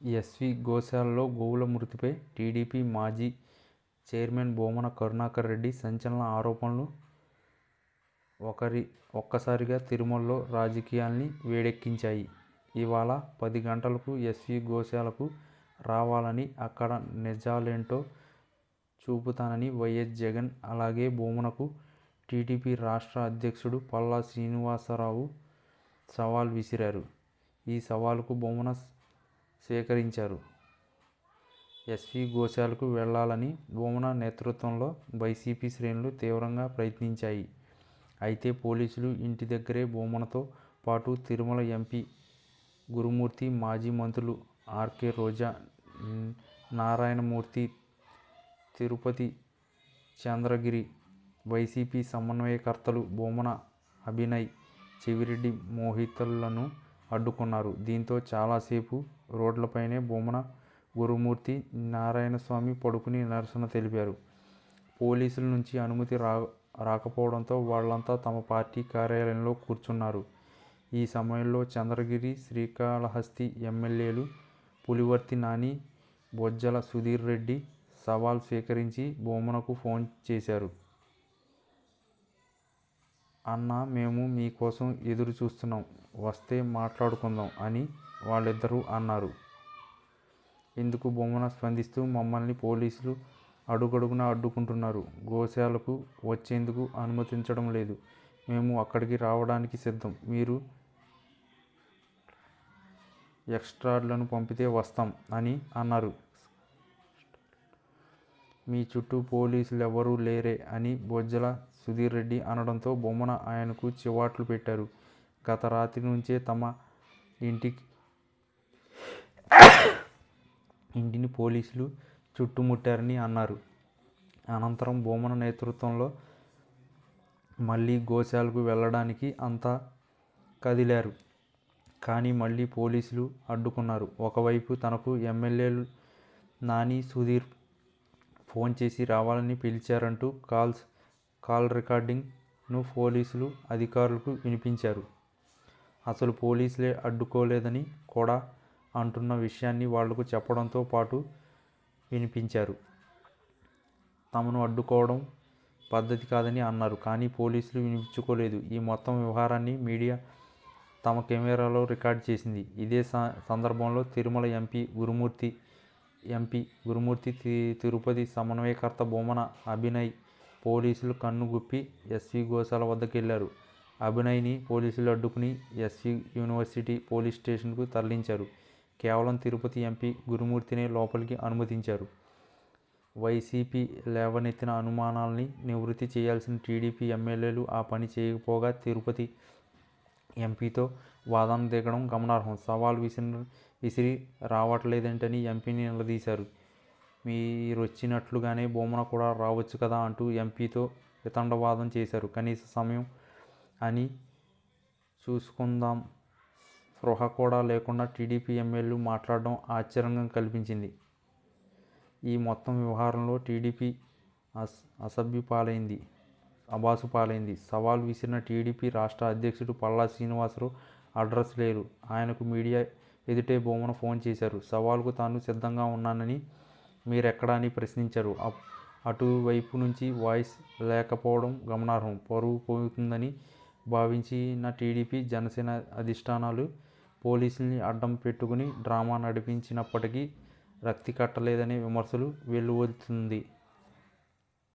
SV గోశాలలో గోవుల మృతిపై టీడీపీ మాజీ చైర్మన్ బోమన కరుణాకర్ రెడ్డి సంచలన ఆరోపణలు ఒకరి ఒక్కసారిగా తిరుమలలో రాజకీయాల్ని వేడెక్కించాయి. ఇవాళ పది గంటలకు ఎస్వి గోశాలకు రావాలని, అక్కడ నిజాలేంటో చూపుతానని వైఎస్ జగన్, అలాగే భూమనకు టీడీపీ రాష్ట్ర అధ్యక్షుడు పల్లా శ్రీనివాసరావు సవాల్ విసిరారు. ఈ సవాలుకు బొమ్మన స్వీకరించారు. ఎస్వి గోశాలకు వెళ్ళాలని భూమన నేతృత్వంలో వైసీపీ శ్రేణులు తీవ్రంగా ప్రయత్నించాయి. అయితే పోలీసులు ఇంటి దగ్గరే భూమనతో పాటు తిరుమల ఎంపీ గురుమూర్తి, మాజీ మంత్రులు ఆర్కే రోజా, నారాయణమూర్తి, తిరుపతి చంద్రగిరి వైసీపీ సమన్వయకర్తలు భూమన అభినయ్, చెవిరెడ్డి మోహితలను అడ్డుకున్నారు. దీంతో చాలాసేపు రోడ్లపైనే భూమన, గురుమూర్తి, నారాయణస్వామి పడుకుని నిరసన తెలిపారు. పోలీసుల నుంచి అనుమతి రా రాకపోవడంతో వాళ్ళంతా తమ పార్టీ కార్యాలయంలో కూర్చున్నారు. ఈ సమయంలో చంద్రగిరి, శ్రీకాళహస్తి ఎమ్మెల్యేలు పులివర్తి నాని, బొజ్జల సుధీర్ రెడ్డి సవాల్ స్వీకరించి భూమనకు ఫోన్ చేశారు. అన్నా మేము మీకోసం ఎదురు చూస్తున్నాం. వస్తే మాట్లాడుకుందాం అని వాళ్ళిద్దరూ అన్నారు. ఇందుకు బొమ్మన స్పందిస్తూ మమ్మల్ని పోలీసులు అడుగడుగునా అడ్డుకుంటున్నారు. గోశాలకు వచ్చేందుకు అనుమతించడం లేదు. మేము అక్కడికి రావడానికి సిద్ధం. మీరు ఎక్స్ట్రాలను పంపితే వస్తాం అని అన్నారు. మీ చుట్టూ పోలీసులు ఎవరూ లేరే అని బొజ్జల సుధీర్ రెడ్డి అనడంతో బొమ్మన ఆయనకు చివాట్లు పెట్టారు. గత రాత్రి నుంచే తమ ఇంటికి ఇంటిని పోలీసులు చుట్టుముట్టారని అన్నారు. అనంతరం బొమ్మన నేతృత్వంలో మళ్ళీ గోశాలకు వెళ్ళడానికి అంతా కదిలారు. కానీ మళ్ళీ పోలీసులు అడ్డుకున్నారు. ఒకవైపు తనకు ఎమ్మెల్యేలు నాని, సుధీర్ ఫోన్ చేసి రావాలని పిలిచారంటూ కాల్స్ కాల్ రికార్డింగ్ను పోలీసులు అధికారులకు వినిపించారు. అసలు పోలీసులే అడ్డుకోలేదని కూడా అంటున్న విషయాన్ని వాళ్ళకు చెప్పడంతో పాటు వినిపించారు. తమను అడ్డుకోవడం పద్ధతి కాదని అన్నారు. కానీ పోలీసులు వినిపించుకోలేదు. ఈ మొత్తం వ్యవహారాన్ని మీడియా తమ కెమెరాలో రికార్డ్ చేసింది. ఇదే సందర్భంలో తిరుమల ఎంపీ గురుమూర్తి, ఎంపీ గురుమూర్తి, తిరుపతి సమన్వయకర్త బొమ్మన అభినయ్ పోలీసులు కన్ను గప్పి ఎస్వి గోశాల వెళ్ళారు అభినయ్ని పోలీసులు అడ్డుకుని ఎస్వి యూనివర్సిటీ పోలీస్ స్టేషన్కు తరలించారు. కేవలం తిరుపతి ఎంపీ గురుమూర్తినే లోపలికి అనుమతించారు. వైసీపీ లేవనెత్తిన అనుమానాల్ని నివృత్తి చేయాల్సిన టీడీపీ ఎమ్మెల్యేలు ఆ పని చేయకపోగా తిరుపతి ఎంపీతో వాదన దిగడం గమనార్హం. సవాల్ విసిరి విసిరి రావట్లేదంటని ఎంపీని నిలదీశారు. మీరు వచ్చినట్లుగానే బొమ్మన కూడా రావచ్చు కదా అంటూ ఎంపీతో వితండవాదం చేశారు. కనీస సమయం అని చూసుకుందాం స్పృహ కూడా లేకుండా టీడీపీ ఎమ్మెల్యేలు మాట్లాడడం ఆశ్చర్యం కల్పించింది. ఈ మొత్తం వ్యవహారంలో టీడీపీ అస అసభ్య పాలైంది అబాసు పాలైంది సవాల్ విసిరిన టీడీపీ రాష్ట్ర అధ్యక్షుడు పల్లా శ్రీనివాసరావు అడ్రస్ లేరు. ఆయనకు మీడియా ఎదుటే బొమ్మను ఫోన్ చేశారు. సవాల్కు తాను సిద్ధంగా ఉన్నానని, మీరెక్కడ అని ప్రశ్నించారు. అటువైపు నుంచి వాయిస్ లేకపోవడం గమనార్హం. పరువు పోతుందని భావించిన టీడీపీ, జనసేన అధిష్టానాలు పోలీసుల్ని అడ్డం పెట్టుకుని డ్రామా నడిపించినప్పటికీ రక్తి కట్టలేదనే విమర్శలు వెల్లువెత్తుతోంది.